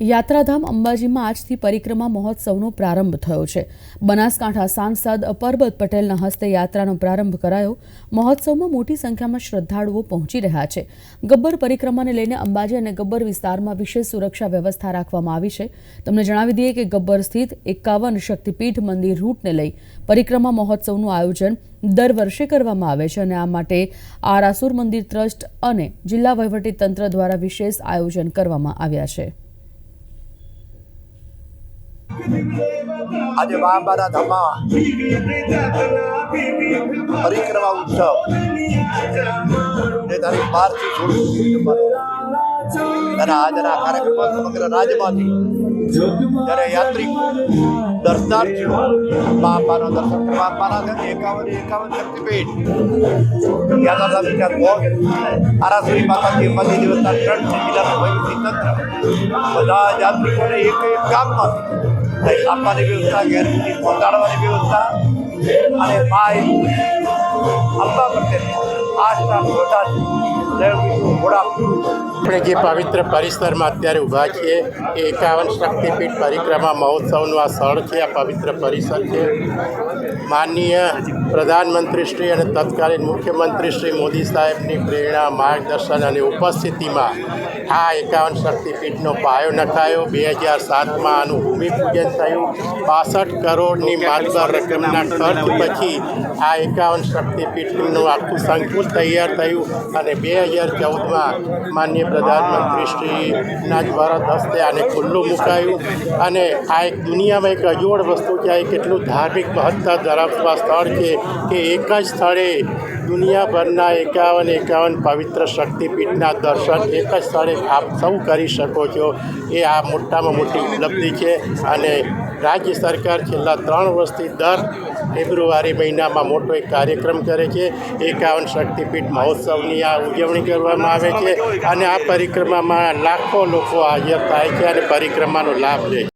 યાત્રાધામ અંબાજીમાં આજથી પરિક્રમા મહોત્સવનો પ્રારંભ થયો છે. બનાસકાંઠા સાંસદ પરબત પટેલના હસ્તે યાત્રાનો પ્રારંભ કરાયો. મહોત્સવમાં મોટી સંખ્યામાં શ્રદ્ધાળુઓ પહોંચી રહ્યા છે. ગબ્બર પરિક્રમાને લઈને અંબાજી અને ગબ્બર વિસ્તારમાં વિશેષ સુરક્ષા વ્યવસ્થા રાખવામાં આવી છે. તમને જણાવી દઈએ કે ગબ્બર સ્થિત એકાવન શક્તિપીઠ મંદિર રૂટને લઈ પરિક્રમા મહોત્સવનું આયોજન દર વર્ષે કરવામાં આવે છે અને આ માટે આરાસુર મંદિર ટ્રસ્ટ અને જિલ્લા વહીવટી તંત્ર દ્વારા વિશેષ આયોજન કરવામાં આવ્યા છે. આજે મહાબારા ધામમાં પરિક્રમા ઉત્સવ. જે તારીખ બાર અને આજના કાર્યક્રમમાં સમગ્ર રાજ્યમાંથી જ્યારે યાત્રિકો, દર્શનાર્થીઓ બાપાનો દર્શન આવવાના છે એકાવન એકાવન શક્તિપીઠ, યાત્રાધામ વિચાર ભોગ, આરાસુરી માતાજી અંબાજી દિવસના ત્રણ જિલ્લાનું વહીવટી તંત્ર બધા યાત્રિકોને એક એક ગામમાંથી અહીં આપવાની વ્યવસ્થા ઘેર સુધી પહોંચાડવાની વ્યવસ્થા અને માય અંબા પ્રત્યેની આસ્થા શ્રદ્ધાથી દૈવનું ઘોડા આપણે જે પવિત્ર પરિસરમાં અત્યારે ઊભા છીએ, એ એકાવન શક્તિપીઠ પરિક્રમા મહોત્સવનું આ સ્થળ છે, આ પવિત્ર પરિસર છે. માનનીય પ્રધાનમંત્રી શ્રી અને તત્કાલીન મુખ્યમંત્રી શ્રી મોદી સાહેબની પ્રેરણા, માર્ગદર્શન અને ઉપસ્થિતિમાં આ એકાવન શક્તિપીઠનો પાયો નખાયો. બે હજાર સાતમાં આનું ભૂમિપૂજન થયું. બાસઠ કરોડની માલદાર રકમના ખર્ચ પછી આ એકાવન શક્તિપીઠનું આખું સંકુલ તૈયાર થયું અને બે હજાર ચૌદમાં માન્ય પ્રધાનમંત્રી શ્રીના દ્વારા હસ્તે આને ખુલ્લું મુકાયું. અને આ એક દુનિયામાં એક અજોડ વસ્તુ છે, આ એક એટલું ધાર્મિક મહત્તા ધરાવતા સ્થળ છે કે એક જ સ્થળે દુનિયાભરના એકાવન એકાવન પવિત્ર શક્તિપીઠના દર્શન, એક જ સ્થળે આપ સૌ કરી શકો છો. એ આ મોટામાં મોટી ઉપલબ્ધિ છે અને રાજ્ય સરકાર છેલ્લા ત્રણ વર્ષથી દર ફેબ્રુઆરી મહિનામાં મોટો એક કાર્યક્રમ કરે છે. એકાવન શક્તિપીઠ મહોત્સવની આ ઉજવણી કરવામાં આવે છે અને આ પરિક્રમામાં લાખો લોકો હાજર થાય છે અને પરિક્રમાનો લાભ લે છે.